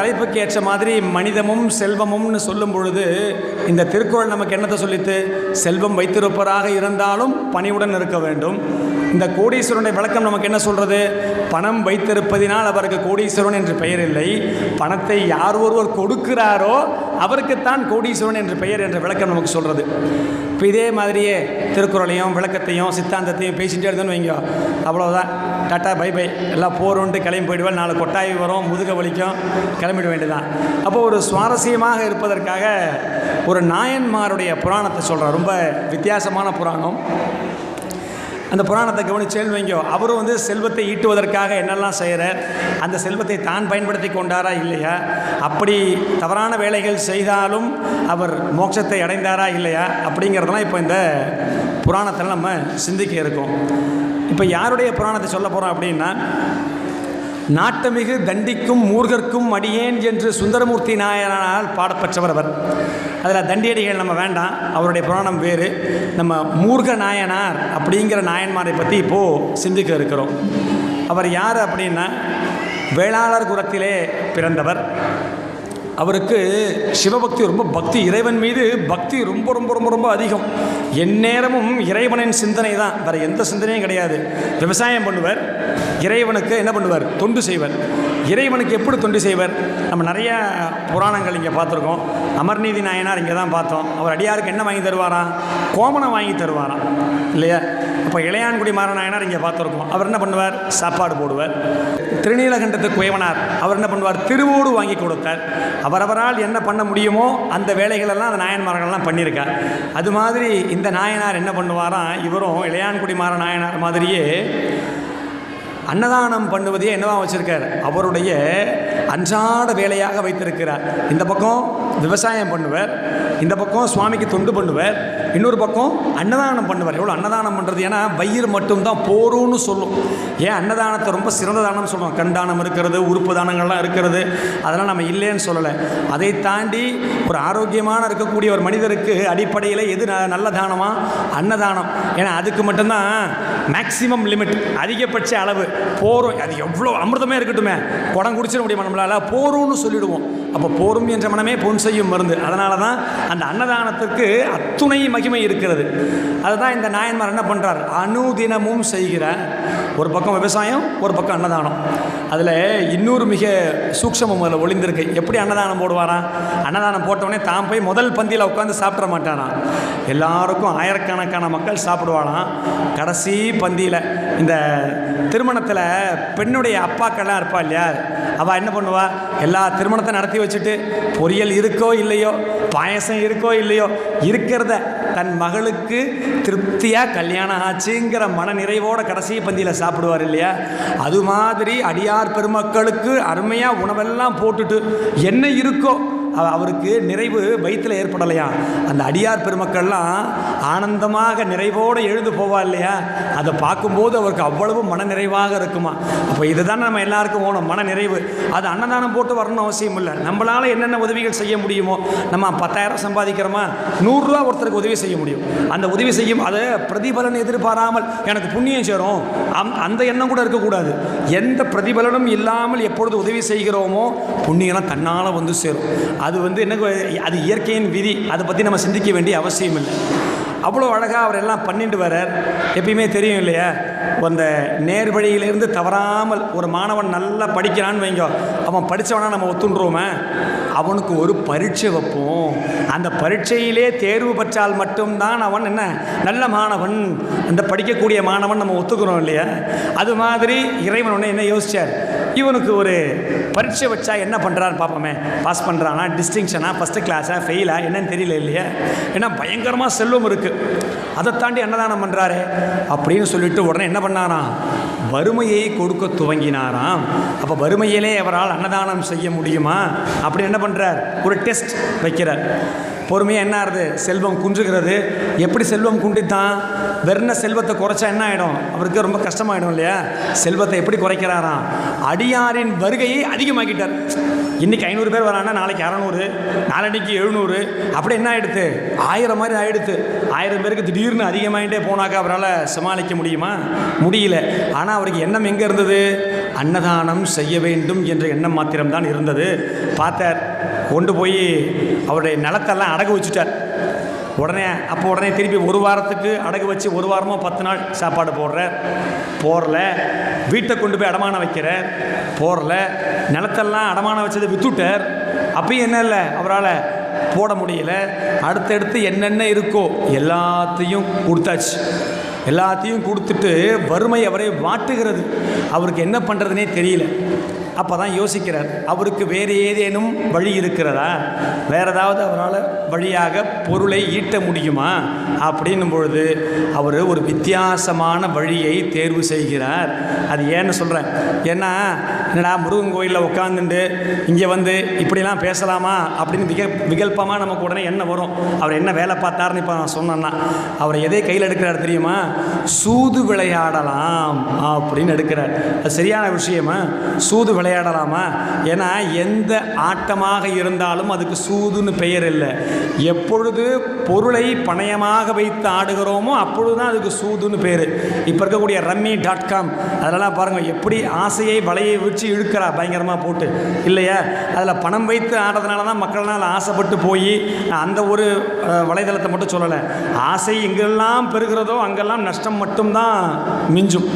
தலைப்புக்கு ஏற்ற மாதிரி மனிதமும் செல்வமும்னு சொல்லும் பொழுது இந்த திருக்குறள் நமக்கு என்னத்தை சொல்லித்து? செல்வம் வைத்திருப்பவராக இருந்தாலும் பணிவுடன் இருக்க வேண்டும். இந்த கோடீஸ்வரனுடைய விளக்கம் நமக்கு என்ன சொல்கிறது பணம் வைத்திருப்பதினால் அவருக்கு கோடீஸ்வரன் என்று பெயர் இல்லை. பணத்தை யார் ஒருவர் கொடுக்கிறாரோ அவருக்குத்தான் கோடீஸ்வரன் என்று பெயர் என்ற விளக்கம் நமக்கு சொல்கிறது இப்போ இதே மாதிரியே திருக்குறளையும் விளக்கத்தையும் சித்தாந்தத்தையும் பேசிகிட்டே இருந்தோன்னு வைங்க. அவ்வளோதான் டாட்டா பை பை எல்லாம் போகிறோன்ட்டு கிளம்பி போயிடுவேன். நாலு கொட்டாய் வரும் முதுக வலிக்கும். கிளம்பிட வேண்டியதான் அப்போ ஒரு சுவாரஸ்யமாக இருப்பதற்காக ஒரு நாயன்மாருடைய புராணத்தை சொல்கிறார் ரொம்ப வித்தியாசமான புராணம். அந்த புராணத்தை கவனிச்சேன்னு வைங்கோ. அவரும் வந்து செல்வத்தை ஈட்டுவதற்காக என்னெல்லாம் செய்கிறார் அந்த செல்வத்தை தான் பயன்படுத்தி கொண்டாரா இல்லையா? அப்படி தவறான வேலைகள் செய்தாலும் அவர் மோட்சத்தை அடைந்தாரா இல்லையா? அப்படிங்கிறதெல்லாம் இப்போ இந்த புராணத்தில் நம்ம சிந்திக்க இருக்கோம். இப்போ யாருடைய புராணத்தை சொல்ல போகிறோம் அப்படின்னா நாட்டமிகு தண்டிக்கும் மூர்கர்க்கும் அடியேன் என்று சுந்தரமூர்த்தி நாயனால் பாடப்பெற்றவர் அவர் அதில் தண்டியடிகள் நம்ம வேண்டாம் அவருடைய புராணம் வேறு. நம்ம மூர்க நாயனார் அப்படிங்கிற நாயன்மாரை பற்றி இப்போது சிந்திக்க இருக்கிறோம். அவர் யார் அப்படின்னா வேளாளர் குலத்திலே பிறந்தவர். அவருக்கு சிவபக்தி ரொம்ப பக்தி. இறைவன் மீது பக்தி ரொம்ப ரொம்ப ரொம்ப ரொம்ப அதிகம். எந்நேரமும் இறைவனின் சிந்தனை தான். வேறு எந்த சிந்தனையும் கிடையாது. விவசாயம் பண்ணுவார். இறைவனுக்கு என்ன பண்ணுவார்? தொண்டு செய்வார். இறைவனுக்கு எப்படி தொண்டு செய்வர்? நம்ம நிறைய புராணங்கள் இங்கே பார்த்துருக்கோம். அமர்நீதி நாயனார் இங்கே தான் பார்த்தோம். அவர் அடியாருக்கு என்ன வாங்கி தருவாராம்? கோமணம் வாங்கி தருவாராம். இல்லையா? இப்போ இளையான்குடி மாறநாயனார் இங்கே பார்த்துருக்கோம். அவர் என்ன பண்ணுவார்? சாப்பாடு போடுவார். திருநீலகண்டத்து குயவனார் அவர் என்ன பண்ணுவார்? திருவோடு வாங்கி கொடுத்தார். அவரவரால் என்ன பண்ண முடியுமோ அந்த வேலைகளெல்லாம் அந்த நாயன்மார்கள்லாம் பண்ணியிருக்கார். அது மாதிரி இந்த நாயனார் என்ன பண்ணுவாராம்? இவரும் இளையான்குடி மாற நாயனார் மாதிரியே அன்னதானம் பண்ணுவதையே என்னதான் வச்சுருக்கார்? அவருடைய அன்றாட வேலையாக வைத்திருக்கிறார். இந்த பக்கம் விவசாயம் பண்ணுவார். இந்த பக்கம் சுவாமிக்கு தொண்டு பண்ணுவார். இன்னொரு பக்கம் அன்னதானம் பண்ணுவார். எவ்வளோ அன்னதானம் பண்ணுறது ஏன்னா வயிறு மட்டும்தான் போரும்னு சொல்லும். ஏன்? அன்னதானத்தை ரொம்ப சிறந்த தானம் சொல்லுவோம் கண்டானம் இருக்கிறது உறுப்பு தானங்கள்லாம் இருக்கிறது. அதெல்லாம் நம்ம இல்லைன்னு சொல்லலை. அதை தாண்டி ஒரு ஆரோக்கியமான இருக்கக்கூடிய ஒரு மனிதருக்கு அடிப்படையில் எது ந- நல்ல தானமா? அன்னதானம். ஏன்னா அதுக்கு மட்டும்தான் மேக்சிமம் லிமிட் அதிகபட்ச அளவு. போரும். அது எவ்வளோ அமிர்தமே இருக்கட்டுமே. குடம் குடிச்சிட முடியுமா நம்மளால்? போரும்னு சொல்லிடுவோம். அப்போ போரும் என்ற மனமே பொன் செய்யும் மருந்து. அதனால தான் அந்த அன்னதானத்திற்கு அத்துணை மகிமை இருக்கிறது. அதுதான் இந்த நாயன்மார் என்ன பண்ணுறார் அனுதினமும் செய்கிற ஒரு பக்கம் விவசாயம் ஒரு பக்கம் அன்னதானம். அதில் இன்னொரு மிக சூக்ஷமம் அதில் ஒளிந்திருக்கு. எப்படி அன்னதானம் போடுவாராம் அன்னதானம் போட்டவொடனே தான் போய் முதல் பந்தியில் உட்காந்து சாப்பிட மாட்டாராம் எல்லாருக்கும் ஆயிரக்கணக்கான மக்கள் சாப்பிடுவாராம் கடைசி பந்தியில் இந்த திருமணத்தில் பெண்ணுடைய அப்பாக்கள்லாம் இருப்பா இல்லையா? அவள் என்ன பண்ணுவா? எல்லா திருமணத்தை நடத்தி வச்சுட்டு பொரியல் இருக்கோ இல்லையோ பாயசம் இருக்கோ இல்லையோ இருக்கிறத தன் மகளுக்கு திருப்தியாக கல்யாணம் ஆச்சுங்கிற மன நிறைவோட கடைசி பந்தியில் சாப்பிடுவார் இல்லையா? அது மாதிரி அடியார் பெருமக்களுக்கு அருமையாக உணவெல்லாம் போட்டுட்டு என்ன இருக்கோ அவருக்கு நிறைவு வயிற்றில் ஏற்படலையா? அந்த அடியார் பெருமக்கள்லாம் ஆனந்தமாக நிறைவோடு எழுந்து போவா இல்லையா? அதை பார்க்கும்போது அவருக்கு அவ்வளவு மன நிறைவாக இருக்குமா? அப்போ இதுதான் நம்ம எல்லாருக்கும் வேணும் மன நிறைவு அது அன்னதானம் போட்டு வரணும் அவசியம் இல்லை. நம்மளால் என்னென்ன உதவிகள் செய்ய முடியுமோ நம்ம பத்தாயிரம் சம்பாதிக்கிறோமா? நூறுரூவா ஒருத்தருக்கு உதவி செய்ய முடியும். அந்த உதவி செய்யும் அதை பிரதிபலன் எதிர்பாராமல் எனக்கு புண்ணியம் சேரும். அந்த எண்ணம் கூட இருக்கக்கூடாது. எந்த பிரதிபலனும் இல்லாமல் எப்பொழுது உதவி செய்கிறோமோ புண்ணியம் தன்னால் வந்து சேரும். அது வந்து என்ன அது இயற்கையின் விதி. அதை பற்றி நம்ம சிந்திக்க வேண்டிய அவசியம் இல்லை. அவ்வளோ அழகாக அவர் எல்லாம் பண்ணிட்டு வரார் எப்பயுமே தெரியும் இல்லையா? அந்த நேர்வழியிலிருந்து தவறாமல் ஒரு மாணவன் நல்லா படிக்கிறான்னு வைங்க. அவன் படித்தவனா நம்ம ஒத்துன்றோமே. அவனுக்கு ஒரு பரீட்சை வைப்போம். அந்த பரீட்சையிலே தேர்வு பெற்றால் மட்டும்தான் அவன் என்ன? நல்ல மாணவன். அந்த படிக்கக்கூடிய மாணவன் நம்ம ஒத்துக்கிறோம் இல்லையா? அது மாதிரி இறைவன் உடனே என்ன யோசிச்சார்? இவனுக்கு ஒரு பரீட்சை வச்சா என்ன பண்ணுறான்னு பார்ப்போமே. பாஸ் பண்ணுறானா டிஸ்டிங்ஷனா ஃபஸ்ட்டு கிளாஸா ஃபெயிலா என்னன்னு தெரியல இல்லையா? ஏன்னா பயங்கரமாக செல்வம் இருக்குது அதை தாண்டி அன்னதானம் பண்ணுறாரு அப்படின்னு சொல்லிட்டு உடனே என்ன பண்ணாராம் வறுமையை கொடுக்க துவங்கினாராம். அப்போ வறுமையிலே அவரால் அன்னதானம் செய்ய முடியுமா? அப்படின்னு என்ன பண்ணுறார் ஒரு டெஸ்ட் வைக்கிறார். பொறுமையாக என்ன ஆகுது செல்வம் குன்றுகிறது. எப்படி செல்வம் குண்டித்தான்? வெறுன செல்வத்தை குறைச்சா என்ன ஆகிடும் அவருக்கு ரொம்ப கஷ்டமாயிடும் இல்லையா? செல்வத்தை எப்படி குறைக்கிறாராம்? அடியாரின் வருகையை அதிகமாக்கிட்டார். இன்றைக்கி ஐநூறு பேர் வராங்கன்னா நாளைக்கு அறநூறு நாளன்னைக்கு எழுநூறு. அப்படி என்ன ஆகிடுது ஆயிரம் மாதிரி ஆகிடுது ஆயிரம் பேருக்கு திடீர்னு அதிகமாகிட்டே போனாக்கா அவரால் சமாளிக்க முடியுமா? முடியல. ஆனால் அவருக்கு எண்ணம் எங்கே இருந்தது? அன்னதானம் செய்ய வேண்டும் என்ற எண்ணம் மாத்திரம்தான் இருந்தது. பார்த்தார். கொண்டு போய் அவருடைய நிலத்தெல்லாம் அடகு வச்சுட்டார். உடனே அப்போ உடனே திருப்பி ஒரு வாரத்துக்கு அடகு வச்சு ஒரு வாரமோ பத்து நாள் சாப்பாடு போடுற போடல வீட்டை கொண்டு போய் அடமானம் வைக்கிற போடல நிலத்தெல்லாம் அடமானம் வச்சதை வித்துட்டார். அப்பயும் என்ன இல்லை அவரால் போட முடியல. அடுத்தடுத்து என்னென்ன இருக்கோ எல்லாத்தையும் கொடுத்தாச்சு. எல்லாத்தையும் கொடுத்துட்டு வறுமை அவரை வாட்டுகிறது. அவருக்கு என்ன பண்ணுறதுனே தெரியல. அப்போ தான் யோசிக்கிறார் அவருக்கு வேறு ஏதேனும் வழி இருக்கிறதா? வேற ஏதாவது அவரால் வழியாக பொருளை ஈட்ட முடியுமா? அப்படின்னும் பொழுது அவர் ஒரு வித்தியாசமான வழியை தேர்வு செய்கிறார். அது ஏன்னு சொல்கிறேன் ஏன்னா என்னடா முருகன் கோயிலில் உட்காந்துட்டு இங்கே வந்து இப்படிலாம் பேசலாமா? அப்படின்னு விக விகல்பமாக நமக்கு உடனே என்ன வரும். அவர் என்ன வேலை பார்த்தாருன்னு இப்போ நான் சொன்னேன்னா அவர் எதை கையில் எடுக்கிறார் தெரியுமா? சூது விளையாடலாம் அப்படின்னு எடுக்கிறார். அது சரியான விஷயமா? சூது விளையாடலாமா? ஏன்னா எந்த ஆட்டமாக இருந்தாலும் அதுக்கு சூதுன்னு பெயர் இல்லை. எப்பொழுது பொருளை பணயமாக வைத்து ஆடுகிறோமோ அப்பொழுது தான் அதுக்கு சூதுன்னு பேர். இப்போ இருக்கக்கூடிய ரம்மி டாட் காம் அதெல்லாம் பாருங்கள் எப்படி ஆசையை வலையை வச்சு இழுக்கிறா பயங்கரமாக போட்டு. இல்லையா? அதில் பணம் வைத்து ஆடுறதுனால தான் மக்கள்லாம் ஆசைப்பட்டு போய் அந்த ஒரு வலைதளத்தை மட்டும் சொல்லலை. ஆசை எங்கெல்லாம் பெறுகிறதோ அங்கெல்லாம் நஷ்டம் மட்டும்தான் மிஞ்சும்.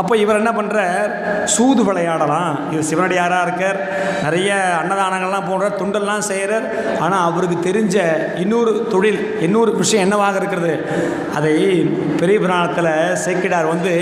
அப்போ இவர் என்ன பண்ணுறார் சூது விளையாடலாம். இது சிவனடியாராக இருக்கார். நிறைய அன்னதானங்கள்லாம் போடுறார் துண்டெல்லாம் செய்கிறார் ஆனால் அவருக்கு தெரிஞ்ச இன்னொரு தொழில் இன்னொரு விஷயம் என்னவாக இருக்கிறது? அதை பெரிய புராணத்தில் சேக்கிடார் வந்து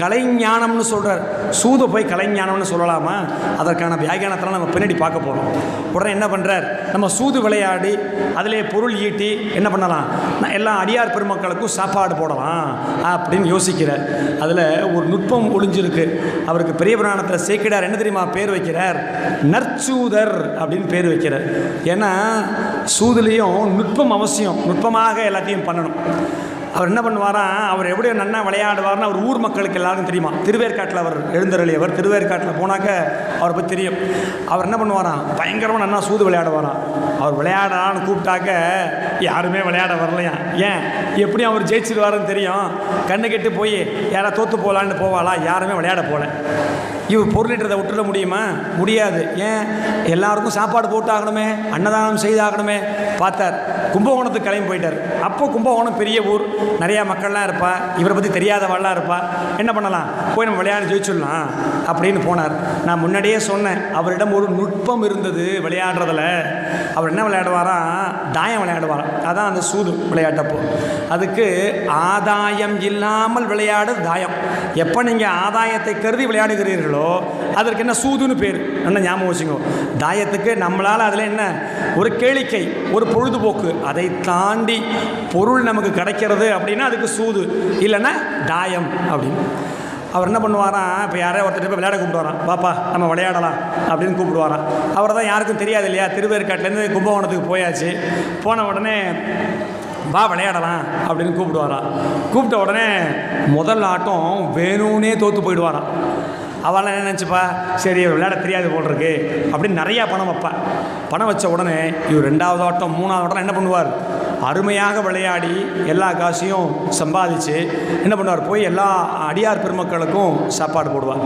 கலைஞானம்னு சொல்கிறார் சூது போய் கலைஞானம்னு சொல்லலாமா? அதற்கான வியாக்கியானத்தெல்லாம் நம்ம பின்னாடி பார்க்க போகிறோம் உடனே என்ன பண்ணுறார் நம்ம சூது விளையாடி அதிலே பொருள் ஈட்டி என்ன பண்ணலாம்? நான் எல்லா அடியார் பெருமக்களுக்கும் சாப்பாடு போடலாம் அப்படின்னு யோசிக்கிறார். அதில் ஒரு நுட்பம் ஒளிஞ்சிருக்கு. அவருக்கு பெரிய புராணத்தில் சேக்கிடார் என்ன தெரியுமா பேர் வைக்கிறார்? நற்சூதர் அப்படின்னு பேர் வைக்கிறார். ஏன்னா சூதுலேயும் நுட்பம் அவசியம். நுட்பமாக எல்லாத்தையும் பண்ணணும். அவர் என்ன பண்ணுவாராம் அவர் எப்படி நன்னா விளையாடுவார்னு அவர் ஊர் மக்களுக்கு எல்லாருக்கும் தெரியுமா? திருவேற்காட்டில் அவர் எழுந்தருளியவர். திருவேற்காட்டில் போனாக்க அவரை பற்றி தெரியும். அவர் என்ன பண்ணுவாராம் பயங்கரமாக நன்னா சூது விளையாடுவாராம் அவர் விளையாடலான்னு கூப்பிட்டாக்க யாருமே விளையாட வரலையா? ஏன்? எப்படி அவர் ஜெயிச்சிருவாருன்னு தெரியும். கண்ணு கெட்டு போய் யாராவது தோற்று போகலான்னு போவாளா? யாருமே விளையாட போகல. இவர் பொருளின்றதை விட்டுட முடியுமா? முடியாது. ஏன்? எல்லாருக்கும் சாப்பாடு போட்டாகணுமே அன்னதானம் செய்தாகணுமே பார்த்தார். கும்பகோணத்துக்கு கிளம்பி போயிட்டார். அப்போ கும்பகோணம் பெரிய ஊர். நிறையா மக்கள்லாம் இருப்பா. இவரை பற்றி தெரியாதவள்லாம் இருப்பா. என்ன பண்ணலாம்? போய் நம்ம விளையாடி ஜெயிச்சிடலாம் அப்படின்னு போனார். நான் முன்னாடியே சொன்னேன் அவரிடம் ஒரு நுட்பம் இருந்தது விளையாடுறதுல. அவர் என்ன விளையாடுவாராம் தாயம் விளையாடுவாராம் அதான் அந்த சூது விளையாட்டப்போ அதுக்கு ஆதாயம் இல்லாமல் விளையாடு தாயம். எப்போ நீங்கள் ஆதாயத்தை கருதி விளையாடுகிறீர்களோ அதற்கு என்ன சூதுன்னு பேர். என்ன ஞாபகம் வச்சுக்கோ. தாயத்துக்கு நம்மளால் அதில் என்ன? ஒரு கேளிக்கை ஒரு பொழுதுபோக்கு. அதை தாண்டி பொருள் நமக்கு கிடைக்கிறது அப்படின்னா அதுக்கு சூது. இல்லைன்னா தாயம் அப்படின்னு. அவர் என்ன பண்ணுவாராம் இப்போ யாரோ ஒருத்தர் போய் விளையாட கூப்பிடுவாராம் பாப்பா நம்ம விளையாடலாம் அப்படின்னு கூப்பிடுவாராம் அவர் தான் யாருக்கும் தெரியாது இல்லையா? திருவேற்காட்டிலேருந்து கும்பகோணத்துக்கு போயாச்சு. போன உடனே வா விளையாடலாம் அப்படின்னு கூப்பிடுவாராம் கூப்பிட்ட உடனே முதல் ஆட்டம் வேணும்னே தோற்று போயிடுவாராம். அவெல்லாம் என்ன நினச்சிப்பா? சரி இவர் விளையாட தெரியாது போல் இருக்கு அப்படின்னு நிறையா பணம் வைப்பா. பணம் வச்ச உடனே இவர் ரெண்டாவது ஆட்டம் மூணாவது ஆட்டம் என்ன பண்ணுவார்? அருமையாக விளையாடி எல்லா காசையும் சம்பாதிச்சு என்ன பண்ணுவார்? போய் எல்லா அடியார் பெருமக்களுக்கும் சாப்பாடு போடுவார்.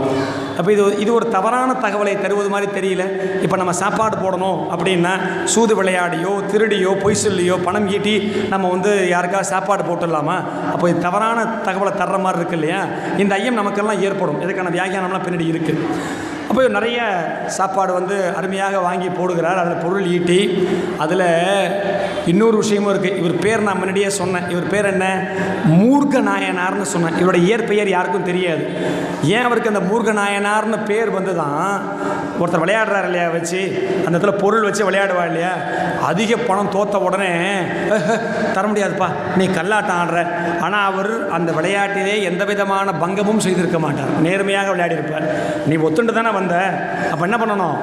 அப்போ இது இது ஒரு தவறான தகவலை தருவது மாதிரி தெரியல. இப்போ நம்ம சாப்பாடு போடணும் அப்படின்னா சூது விளையாடியோ திருடியோ பொய் சொல்லியோ பணம் ஈட்டி நம்ம வந்து யாருக்காவது சாப்பாடு போட்டுடலாமா? அப்போ இது தவறான தகவலை தர்ற மாதிரி இருக்கு இல்லையா? இந்த ஐயம் நமக்கெல்லாம் ஏற்படும். இதுக்கான வியாகியானம்லாம் பின்னாடி இருக்குது அப்போ நிறைய சாப்பாடு வந்து அருமையாக வாங்கி போடுகிறார். அதில் பொருள் ஈட்டி அதில் இன்னொரு விஷயமும் இருக்குது இவர் பேர் நான் முன்னாடியே சொன்னேன். இவர் பேர் என்ன? மூர்க்க நாயனார்னு சொன்னேன். இவரோட இயற்பெயர் யாருக்கும் தெரியாது. ஏன் அவருக்கு அந்த மூர்க்க நாயனார்னு பேர் வந்து தான் ஒருத்தர் விளையாடுறாரு இல்லையா வச்சு அந்த இடத்துல பொருள் வச்சு விளையாடுவா இல்லையா? அதிக பணம் தோத்த உடனே தர முடியாதுப்பா நீ கல்லாட்டம் ஆடுற. ஆனால் அவர் அந்த விளையாட்டிலே எந்த விதமான பங்கமும் செய்திருக்க மாட்டார். நேர்மையாக விளையாடியிருப்பார். நீ ஒத்துண்டு தானே வந்த? அப்போ என்ன பண்ணணும்?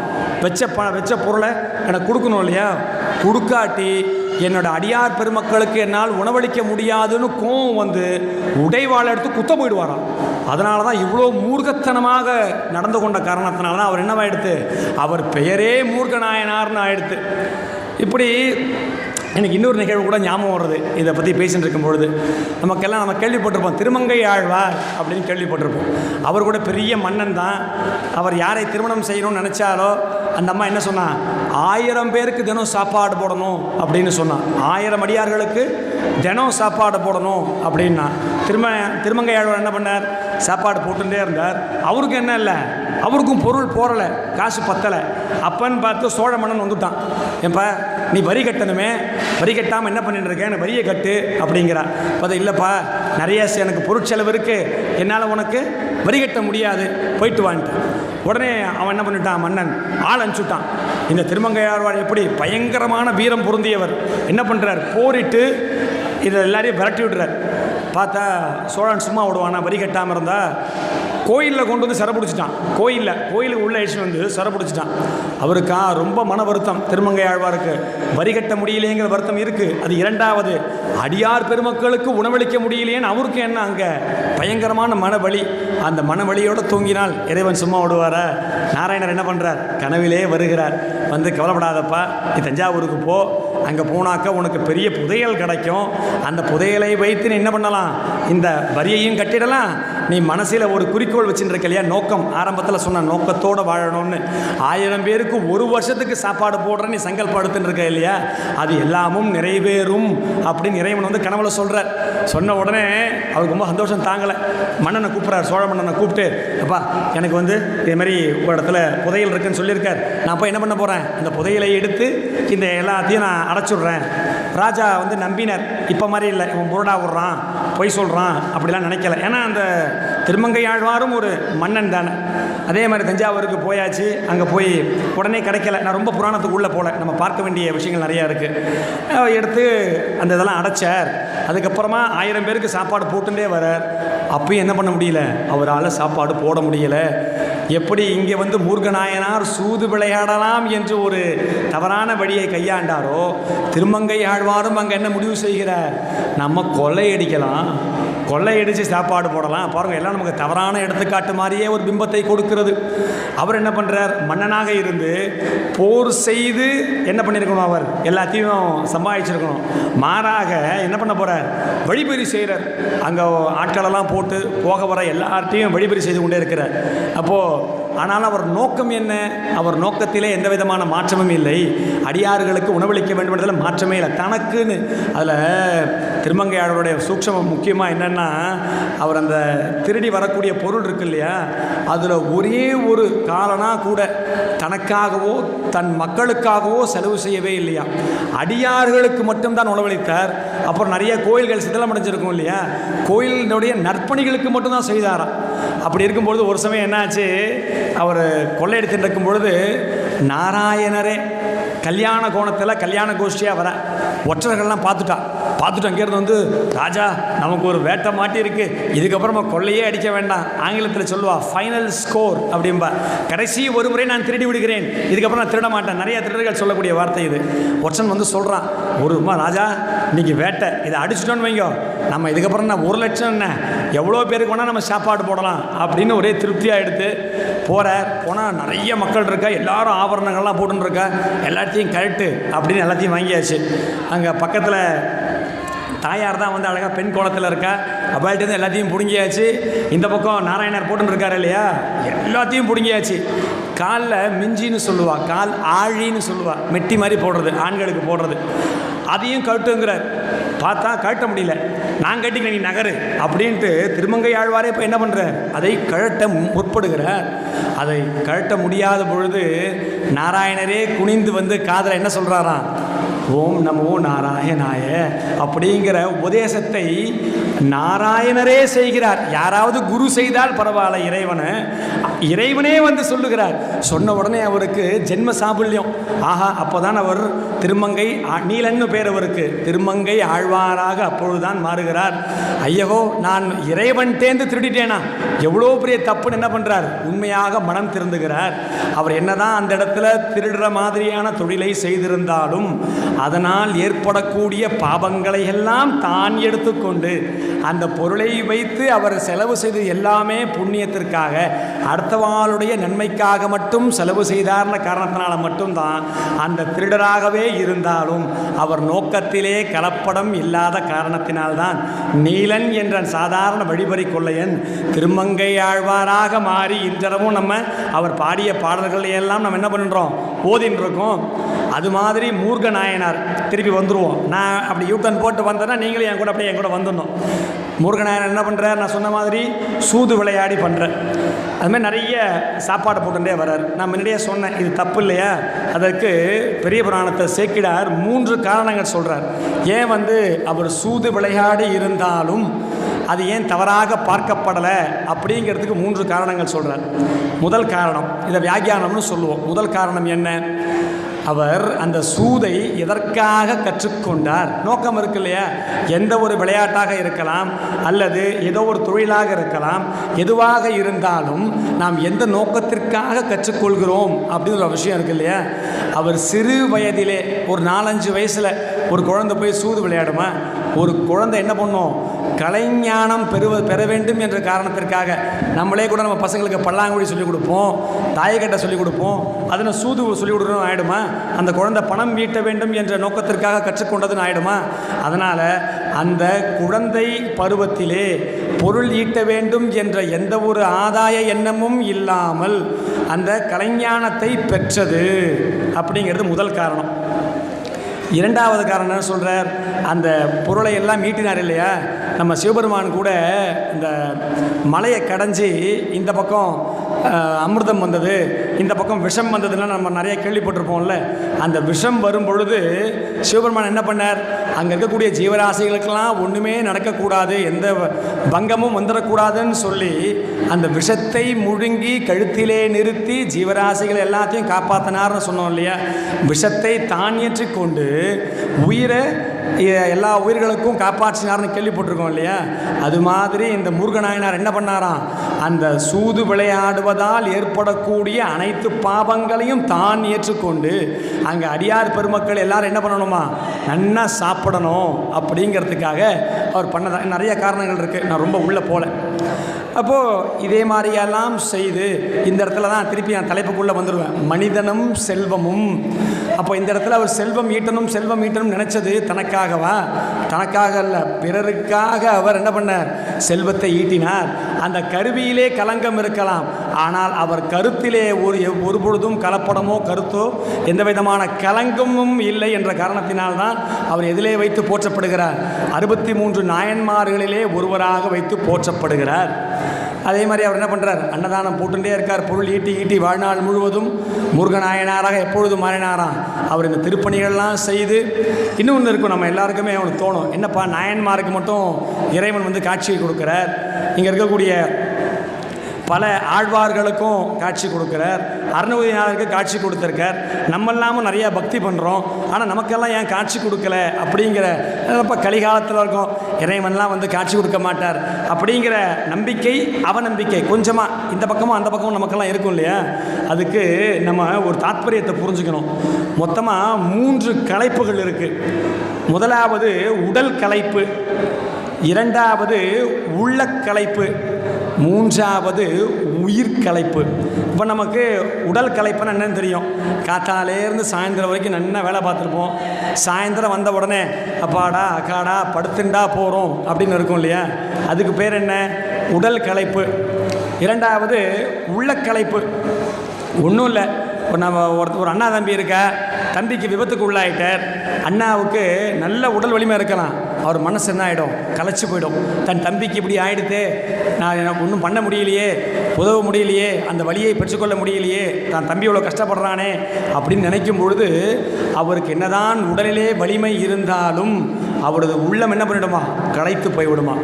வச்ச ப வச்ச பொருளை எனக்கு கொடுக்கணும் இல்லையா? கொடுக்காட்டி என்னோட அடியார் பெருமக்களுக்கு என்னால் உணவளிக்க முடியாதுன்னு கோவம் வந்து உடைவாளை எடுத்து குத்த போயிடுவாராம். அதனால தான் இவ்வளோ மூர்க்கத்தனமாக நடந்து கொண்ட காரணத்தினால தான் அவர் என்னவாயிடுத்து? அவர் பெயரே மூர்க்கநாயனார்னு ஆயிடுத்து. இப்படி எனக்கு இன்னொரு நிகழ்வு கூட ஞாபகம் வருது. இதை பற்றி பேசிட்டு இருக்கும்பொழுது நமக்கெல்லாம் நம்ம கேள்விப்பட்டிருப்போம் திருமங்கை ஆழ்வார் அப்படின்னு கேள்விப்பட்டிருப்போம். அவர் கூட பெரிய மன்னன் தான். அவர் யாரை திருமணம் செய்யணும்னு நினச்சாரோ அந்த அம்மா என்ன சொன்னான் ஆயிரம் பேருக்கு தினம் சாப்பாடு போடணும் அப்படின்னு சொன்னான் ஆயிரம் அடியார்களுக்கு தினம் சாப்பாடு போடணும் அப்படின்னா திரும திருமங்கை ஆழ்வார் என்ன பண்ணார்? சாப்பாடு போட்டுட்டே இருந்தார். அவருக்கு என்ன இல்லை? அவருக்கும் பொருள் போடலை காசு பத்தலை. அப்பன்னு பார்த்து சோழ மன்னன் வந்துட்டான். ஏன்பா நீ வரி கட்டணுமே வரி கட்டாமல் என்ன பண்ணிட்டு இருக்க? வரியை கட்டு அப்படிங்கிறா. பார்த்தா இல்லைப்பா நிறைய எனக்கு பொருட்செலவு இருக்குது என்னால் உனக்கு வரி கட்ட முடியாது. போயிட்டு வான்ட்டு. உடனே அவன் என்ன பண்ணிட்டான்? மன்னன் ஆள் அனுப்பிச்சுட்டான். இந்த திருமங்கையாழ்வார் எப்படி பயங்கரமான வீரம் பொருந்தியவர். என்ன பண்ணுறார் போரிட்டு இதை எல்லாரையும் விரட்டி விடுறார். பார்த்தா சோழன் சும்மா விடுவானா? வரி கட்டாமல் இருந்தா கோயிலில் கொண்டு வந்து சிறை பிடிச்சிட்டான். கோயிலில் கோயிலுக்கு உள்ள அழிச்சு வந்து சிறை பிடிச்சிட்டான். அவருக்கா ரொம்ப மன வருத்தம். திருமங்கை ஆழ்வாருக்கு வரி கட்ட முடியலையேங்கிற வருத்தம் இருக்குது அது இரண்டாவது அடியார் பெருமக்களுக்கு உணவளிக்க முடியலையேன்னு அவருக்கு என்ன அங்கே? பயங்கரமான மனவழி அந்த மனவலியோடு தூங்கினால் இறைவன் சும்மா விடுவாரா நாராயணர் என்ன பண்ணுறார் கனவிலே வருகிறார். வந்து கவலைப்படாதப்பா நீ தஞ்சாவூருக்கு போ. அங்கே போனாக்கா உனக்கு பெரிய புதையல் கிடைக்கும். அந்த புதையலை வைத்து நீ என்ன பண்ணலாம்? இந்த வரியையும் கட்டிடலாம். நீ மனசில் ஒரு குறிக்கோள் வச்சுட்டு இருக்க இல்லையா நோக்கம். ஆரம்பத்தில் சொன்ன நோக்கத்தோடு வாழணும்னு. ஆயிரம் பேருக்கு ஒரு வருஷத்துக்கு சாப்பாடு போடுற நீ சங்கல் எடுத்துட்டு இருக்க இல்லையா அது எல்லாமும் நிறைவேறும் அப்படின்னு இறைவன் வந்து கனவுல சொல்கிறார் சொன்ன உடனே அவருக்கு ரொம்ப சந்தோஷம் தாங்கலை. மன்னனை கூப்பிட்றாரு சோழ மன்னனை கூப்பிட்டு அப்பா எனக்கு வந்து இதேமாதிரி ஒரு இடத்துல புதையல் இருக்குன்னு சொல்லியிருக்கார். நான் போய் என்ன பண்ண போகிறேன் அந்த புதையலை எடுத்து இந்த எல்லாத்தையும் நான் அடைச்சுடுறேன். ராஜா வந்து நம்பினர் இப்போ மாதிரி இல்லை இவன் புரடா விடுறான் பொய் சொல்கிறான் அப்படிலாம் நினைக்கல. ஏன்னா அந்த திருமங்கை ஆழ்வாரும் ஒரு மன்னன் தானே. அதே மாதிரி தஞ்சாவூருக்கு போயாச்சு அங்கே போய் உடனே கிடைக்கல. நான் ரொம்ப புராணத்துக்கு உள்ளே போகல நம்ம பார்க்க வேண்டிய விஷயங்கள் நிறையா இருக்குது எடுத்து அந்த இதெல்லாம் அடைச்சார். அதுக்கப்புறமா ஆயிரம் பேருக்கு சாப்பாடு போட்டுட்டே வரார். அப்பயும் என்ன பண்ண முடியல? அவரால் சாப்பாடு போட முடியலை. எப்படி இங்கே வந்து மூர்கநாயனார் சூது விளையாடலாம் என்று ஒரு தவறான வழியை கையாண்டாரோ திருமங்கை ஆழ்வாரும் அங்கே என்ன முடிவு செய்கிறார்? நம்ம கொள்ளையடிக்கலாம் கொள்ளையடித்து சாப்பாடு போடலாம். பாருங்கள் எல்லாம் நமக்கு தவறான எடுத்துக்காட்டு மாதிரியே ஒரு பிம்பத்தை கொடுக்கிறது. அவர் என்ன பண்ணுறார் மன்னனாக இருந்து போர் செய்து என்ன பண்ணியிருக்கணும் அவர்? எல்லாத்தையும் சம்பாதிச்சிருக்கணும். மாறாக என்ன பண்ண போகிறார் வழிபறி செய்கிறார் அங்கே ஆட்களெல்லாம் போட்டு போக வர எல்லார்ட்டையும் வழிபறி செய்து கொண்டே இருக்கிறார். அப்போது ஆனால் அவர் நோக்கம் என்ன? அவர் நோக்கத்திலே எந்த விதமான மாற்றமும் இல்லை. அடியார்களுக்கு உணவளிக்க வேண்டும் என்றதில் மாற்றமே இல்லை. தனக்குன்னு அதில் திருமங்கையாளருடைய சூட்சமம் முக்கியமாக என்னென்னா அவர் அந்த திருடி வரக்கூடிய பொருள் இருக்கு இல்லையா? அதில் ஒரே ஒரு காலனா கூட தனக்காகவோ தன் மக்களுக்காகவோ செலவு செய்யவே இல்லையா? அடியார்களுக்கு மட்டும்தான் உணவளித்தார். அப்புறம் நிறைய கோயில்கள் சிதலமடைஞ்சிருக்கும் இல்லையா? கோயிலினுடைய நற்பணிகளுக்கு மட்டும்தான் செய்தாராம். அப்படி இருக்கும்பொழுது ஒரு சமயம் என்னாச்சு? அவர் கொள்ளையடித்து இருக்கும் பொழுது நாராயணரே கல்யாண கோணத்தில் கல்யாண கோஷ்டியாக வர ஒற்றர்கள்லாம் பார்த்துட்டா. பார்த்துட்டு அங்கேருந்து வந்து ராஜா நமக்கு ஒரு வேட்டை மாட்டி இருக்கு இதுக்கப்புறமா கொள்ளையே அடிக்க வேண்டாம். ஆங்கிலத்தில் சொல்லுவா ஃபைனல் ஸ்கோர் அப்படிம்பா. கடைசி ஒரு முறை நான் திருடி விடுகிறேன். இதுக்கப்புறம் நான் திருட மாட்டேன். நிறைய திருடர்கள் சொல்லக்கூடிய வார்த்தை இது. ஒற்றன் வந்து சொல்கிறான் ஒரு ராஜா இன்னைக்கு வேட்டை. இதை அடிச்சிட்டோன்னு வைங்கோ. நம்ம இதுக்கப்புறம் நான் ஒரு லட்சம் என்ன? எவ்வளோ பேருக்கு வேணால் நம்ம சாப்பாடு போடலாம். அப்படின்னு ஒரே திருப்தியாக எடுத்து போகிற போனால் நிறைய மக்கள் இருக்கா? எல்லாரும் ஆபரணங்கள்லாம் போட்டுன்னு இருக்கா? எல்லாத்தையும் கரெக்டு அப்படின்னு எல்லாத்தையும் வாங்கியாச்சு. அங்கே பக்கத்தில் தாயார் தான் வந்து அழகாக பெண் கோலத்தில் இருக்கா? அப்பாயிட்டேருந்து எல்லாத்தையும் பிடுங்கியாச்சு. இந்த பக்கம் நாராயணர் போட்டுன்னு இருக்காரு இல்லையா? எல்லாத்தையும் பிடுங்கியாச்சு. காலில் மிஞ்சின்னு சொல்லுவாள் கால் ஆழின்னு சொல்லுவாள் மெட்டி மாதிரி போடுறது ஆண்களுக்கு போடுறது. அதையும் கட்டுங்கிறார் பார்த்தா கழட்ட முடியல. நான் கட்டிக்கிறேன் நீ நகரு அப்படின்ட்டு திருமங்கை ஆழ்வாரே இப்போ என்ன பண்ணுறார் அதை கழட்ட முற்படுகிறார். அதை கழட்ட முடியாத பொழுது நாராயணரே குனிந்து வந்து காதலை என்ன சொல்கிறாராம் ஓம் நமோ நாராயணாய அப்படிங்கிற உபதேசத்தை நாராயணரே செய்கிறார். யாராவது குரு செய்தால் பரவாயில்ல இறைவனை. இறைவனே வந்து சொல்லுகிறார். சொன்ன உடனே அவருக்கு ஜென்ம சாபல்யம். ஆஹா அப்போதான் அவர் திருமங்கை நீலன்னு பேர் அவருக்கு. திருமங்கை ஆழ்வாராக அப்பொழுதுதான் மாறுகிறார். ஐயகோ நான் இறைவன் தேர்ந்து திருடிட்டேனா? எவ்வளோ பெரிய தப்புன்னு என்ன பண்ணுறார் உண்மையாக மனம் திருந்துகிறார். அவர் என்னதான் அந்த இடத்துல திருடுற மாதிரியான தொழிலை செய்திருந்தாலும் அதனால் ஏற்படக்கூடிய பாபங்களை எல்லாம் தான் எடுத்துக்கொண்டு அந்த பொருளை வைத்து அவர் செலவு செய்து எல்லாமே புண்ணியத்திற்காக அடுத்தவாளுடைய நன்மைக்காக மட்டும் செலவு செய்தார்ன காரணத்தினால மட்டும்தான் அந்த திருடராகவே இருந்தாலும் அவர் நோக்கத்திலே கலப்படம் இல்லாத காரணத்தினால்தான் நீலன் என்ற சாதாரண வழிபறி கொள்ளையன் திருமங்க ஆழ்வாராக மாறி இன்றளவும் நம்ம அவர் பாடிய பாடல்களை எல்லாம் நம்ம என்ன பண்ணுறோம் ஓதின்னு இருக்கோம் அது மாதிரி மூர்க நாயனார் திருப்பி வந்துடுவோம் நான் அப்படி யூட்டன் போட்டு வந்தேன்னா நீங்களும் என் கூட அப்படியே என் கூட வந்துடணும். முருகநாயனர் என்ன பண்ணுறார் நான் சொன்ன மாதிரி சூது விளையாடி பண்ணுறேன் அதுமாதிரி நிறைய சாப்பாடு போட்டுட்டே வர்றார். நான் முன்னாடியே சொன்னேன் இது தப்பு இல்லையா? அதற்கு பெரிய புராணத்தை சேக்கிடார் மூன்று காரணங்கள் சொல்கிறார் ஏன் வந்து அவர் சூது விளையாடி இருந்தாலும் அது ஏன் தவறாக பார்க்கப்படலை அப்படிங்கிறதுக்கு மூன்று காரணங்கள் சொல்கிறார் முதல் காரணம் இதை வியாக்கியானம்னு சொல்லுவோம். முதல் காரணம் என்ன? அவர் அந்த சூதை எதற்காக கற்றுக்கொண்டார்? நோக்கம் இருக்கு இல்லையா? எந்த ஒரு விளையாட்டாக இருக்கலாம் அல்லது ஏதோ ஒரு தொழிலாக இருக்கலாம் எதுவாக இருந்தாலும் நாம் எந்த நோக்கத்திற்காக கற்றுக்கொள்கிறோம் அப்படின்னு ஒரு விஷயம் இருக்கு இல்லையா? அவர் சிறு வயதிலே ஒரு நாலஞ்சு வயசில் ஒரு குழந்தை போய் சூது விளையாடுமா? ஒரு குழந்தை என்ன பண்ணும்? கலைஞானம் பெறுவ பெற வேண்டும் என்ற காரணத்திற்காக நம்மளே கூட நம்ம பசங்களுக்கு பல்லாங்குழி சொல்லிக் கொடுப்போம் தாயக்கட்டை சொல்லிக் கொடுப்போம் அதில் சூது சொல்லிக் கொடுக்கணும் ஆகிடுமா அந்த குழந்தை பணம் ஈட்ட வேண்டும் என்ற நோக்கத்திற்காக கற்றுக்கொண்டதுன்னு ஆகிடுமா அதனால் அந்த குழந்தை பருவத்திலே பொருள் ஈட்ட வேண்டும் என்ற எந்த ஒரு ஆதாய எண்ணமும் இல்லாமல் அந்த கலைஞானத்தை பெற்றது அப்படிங்கிறது முதல் காரணம். இரண்டாவது காரணம் என்ன சொல்கிறார் அந்த பொருளை எல்லாம் மீட்டினார் இல்லையா? நம்ம சிவபெருமான் கூட இந்த மலையை கடைஞ்சி இந்த பக்கம் அமிர்தம் வந்தது இந்த பக்கம் விஷம் வந்ததுலாம் நம்ம நிறைய கேள்விப்பட்டிருப்போம்ல. அந்த விஷம் வரும் பொழுது சிவபெருமான் என்ன பண்ணார்? அங்கே இருக்கக்கூடிய ஜீவராசிகளுக்கெல்லாம் ஒன்றுமே நடக்கக்கூடாது எந்த பங்கமும் வந்துடக்கூடாதுன்னு சொல்லி அந்த விஷத்தை முழுங்கி கழுத்திலே நிறுத்தி ஜீவராசிகள் எல்லாத்தையும் காப்பாற்றினார்னு சொன்னோம் இல்லையா? விஷத்தை தானியற்றி கொண்டு உயிரை எல்லா உயிர்களுக்கும் காப்பாற்றினார்னு கேள்விப்பட்டிருக்கோம் இல்லையா? அது மாதிரி இந்த முருகநாயனார் என்ன பண்ணாராம்? அந்த சூது விளையாடுவதால் ஏற்படக்கூடிய அனைத்து பாவங்களையும் தான் ஏற்றுக்கொண்டு அங்கே அடியார் பெருமக்கள் எல்லாரும் என்ன பண்ணணுமா? நன்னா சாப்பிடணும் அப்படிங்கிறதுக்காக அவர் பண்ண நிறைய காரணங்கள் இருக்குது நான் ரொம்ப உள்ளே போகல அப்போது இதே மாதிரியெல்லாம் செய்து இந்த இடத்துல தான் திருப்பி நான் தலைப்புக்குள்ளே வந்துடுவேன். மனிதனும் செல்வமும். அப்போ இந்த இடத்துல அவர் செல்வம் ஈட்டணும் செல்வம் ஈட்டணும் நினச்சது தனக்காகவா? தனக்காக அல்ல பிறருக்காக அவர் என்ன பண்ணார்? செல்வத்தை ஈட்டினார். அந்த கருவியிலே கலங்கம் இருக்கலாம். ஆனால் அவர் கருத்திலே ஒரு எவ்- ஒரு பொழுதும் கலப்படமோ கருத்தோ எந்த விதமான கலங்கமும் இல்லை என்ற காரணத்தினால்தான் அவர் எதிலே வைத்து போற்றப்படுகிறார். அறுபத்தி மூன்று நாயன்மார்களிலே ஒருவராக வைத்து போற்றப்படுகிறார். அதே மாதிரி அவர் என்ன பண்ணுறார் அன்னதானம் போட்டுகிட்டே இருக்கார். பொருள் ஈட்டி ஈட்டி வாழ்நாள் முழுவதும் முருகநாயனாராக எப்பொழுதும் மாறினாராம்? அவர் இந்த திருப்பணிகள்லாம் செய்து இன்னொன்று இருக்கும். நம்ம எல்லாருக்குமே அவனுக்கு தோணும். என்னப்பா நாயன்மாருக்கு மட்டும் இறைவன் வந்து காட்சியை கொடுக்குறார். இங்கே இருக்கக்கூடிய பல ஆழ்வார்களுக்கும் காட்சி கொடுக்குறார். அருணகுதிநாதருக்கு காட்சி கொடுத்துருக்கார். நம்மெல்லாமும் நிறைய பக்தி பண்ணுறோம் ஆனால் நமக்கெல்லாம் ஏன் காட்சி கொடுக்கல? அப்படிங்கிற இப்போ கலிகாலத்தில் இருக்கும். இறைவன்லாம் வந்து காட்சி கொடுக்க மாட்டார். அப்படிங்கிற நம்பிக்கை அவநம்பிக்கை கொஞ்சமாக இந்த பக்கமும் அந்த பக்கமும் நமக்கெல்லாம் இருக்கும் இல்லையா? அதுக்கு நம்ம ஒரு தாத்பரியத்தை புரிஞ்சுக்கணும். மொத்தமாக மூன்று கலைப்புகள் இருக்குது முதலாவது உடல் கலைப்பு. இரண்டாவது உள்ள கலைப்பு. மூன்றாவது உயிர் கலைப்பு. இப்போ நமக்கு உடல் கலைப்புன்னு என்னன்னு தெரியும். காத்தாலேருந்து சாயந்தரம் வரைக்கும் நல்லா வேலை பார்த்துருப்போம். சாயந்தரம் வந்த உடனே அப்பாடா அக்காடா படுத்துண்டா போகிறோம் அப்படின்னு இருக்கும் இல்லையா? அதுக்கு பேர் என்ன? உடல் கலைப்பு. இரண்டாவது உள்ள கலைப்பு. ஒன்றும் இல்லை. இப்போ நம்ம ஒருத்தர் ஒரு அண்ணா தம்பி இருக்க தம்பிக்கு விபத்துக்கு உள்ளாயிட்டார். அண்ணாவுக்கு நல்ல உடல் வலிமை இருக்கலாம். அவர் மனசு என்ன ஆகிடும் களைச்சி போயிடும். தன் தம்பிக்கு இப்படி ஆயிடுதே நான் எனக்கு ஒன்றும் பண்ண முடியலையே உதவ முடியலையே அந்த வழியை பெற்றுக்கொள்ள முடியலையே தான் தம்பி இவ்வளோ கஷ்டப்படுறானே அப்படின்னு நினைக்கும் பொழுது அவருக்கு என்னதான் உடலிலே வலிமை இருந்தாலும் அவரது உள்ளம் என்ன பண்ணிடுமா? களைத்து போய்விடுமா.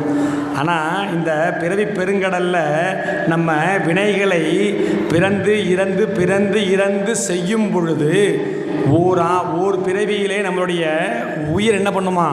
ஆனால் இந்த பிறவி பெருங்கடலில் நம்ம வினைகளை பிறந்து இறந்து பிறந்து இறந்து செய்யும் பொழுது ஊரா ஊர் பிறவியிலே நம்மளுடைய உயிர் என்ன பண்ணுமா?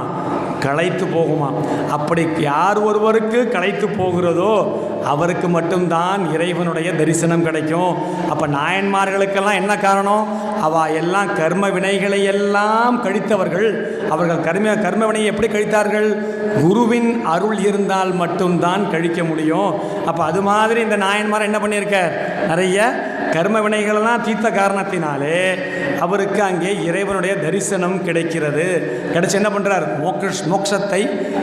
களைத்து போகுமா. அப்படி யார் ஒருவருக்கு களைத்து போகிறதோ அவருக்கு மட்டும்தான் இறைவனுடைய தரிசனம் கிடைக்கும். அப்போ நாயன்மார்களுக்கெல்லாம் என்ன காரணம்? அவ எல்லாம் கர்ம வினைகளை எல்லாம் கழித்தவர்கள். அவர்கள் கர்ம கர்ம வினையை எப்படி கழித்தார்கள்? குருவின் அருள் இருந்தால் மட்டும்தான் கழிக்க முடியும். அப்போ அது மாதிரி இந்த நாயன்மார் என்ன பண்ணியிருக்கார்? நிறைய கர்ம வினைகளெல்லாம் தீர்த்த காரணத்தினாலே அவருக்கு அங்கே இறைவனுடைய தரிசனம் கிடைக்கிறது. கிடைச்சி என்ன பண்ணுறார் மோக்ஷ மோட்சத்தை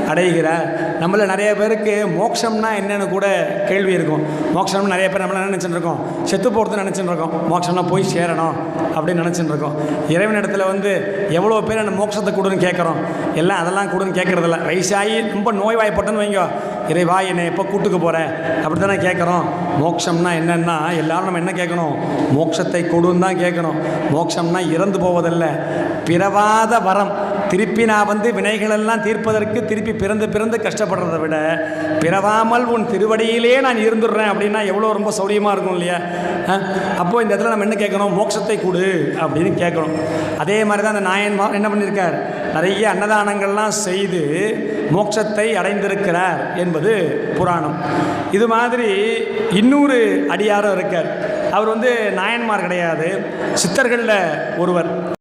அடைகிறார். நம்மள நிறைய பேருக்கு மோட்சம்னா என்னன்னு கூட கேள்வி இருக்கும். மோட்சம்னு நிறைய பேர் நம்மள என்ன நினச்சிட்டு இருக்கோம்? செத்து போகிறது நினச்சிட்டு இருக்கோம். மோட்சம்னா போய் சேரணும் அப்படின்னு நினச்சிட்டு இருக்கோம். இறைவன் இடத்துல வந்து எவ்வளோ பேர் அந்த மோட்சத்தை கொடுன்னு கேட்குறோம். எல்லாம் அதெல்லாம் கொடுன்னு கேட்குறதில்ல. வயசாகி ரொம்ப நோய்வாய்ப்பட்டோன்னு வைங்க. இறைவா என்னை எப்போ கூட்டுக்கு போகிற அப்படி தானே கேட்குறோம் மோட்சம்னா என்னென்னா எல்லாரும் நம்ம என்ன கேட்கணும் மோட்சத்தை கொடுன்னு தான் கேட்கணும் மோட்சம்னா இறந்து போவதல்ல. பிறவாத வரம். திருப்பி நான் வந்து வினைகளெல்லாம் தீர்ப்பதற்கு திருப்பி பிறந்து பிறந்து கஷ்டப்படுறதை விட பிறவாமல் உன் திருவடியிலே நான் இருந்துடுறேன் அப்படின்னா எவ்வளோ ரொம்ப சௌரியமாக இருக்கும் இல்லையா? அப்போது இந்த இடத்துல நம்ம என்ன கேட்கணும் மோட்சத்தை கொடு அப்படின்னு கேட்கணும் அதே மாதிரி தான் அந்த நாயன்மார் என்ன பண்ணியிருக்கார் நிறைய அன்னதானங்கள்லாம் செய்து மோட்சத்தை அடைந்திருக்கிறார் என்பது புராணம். இது மாதிரி இன்னொரு அடியாரும் இருக்கார். அவர் வந்து நாயன்மார் கிடையாது. சித்தர்களில் ஒருவர்.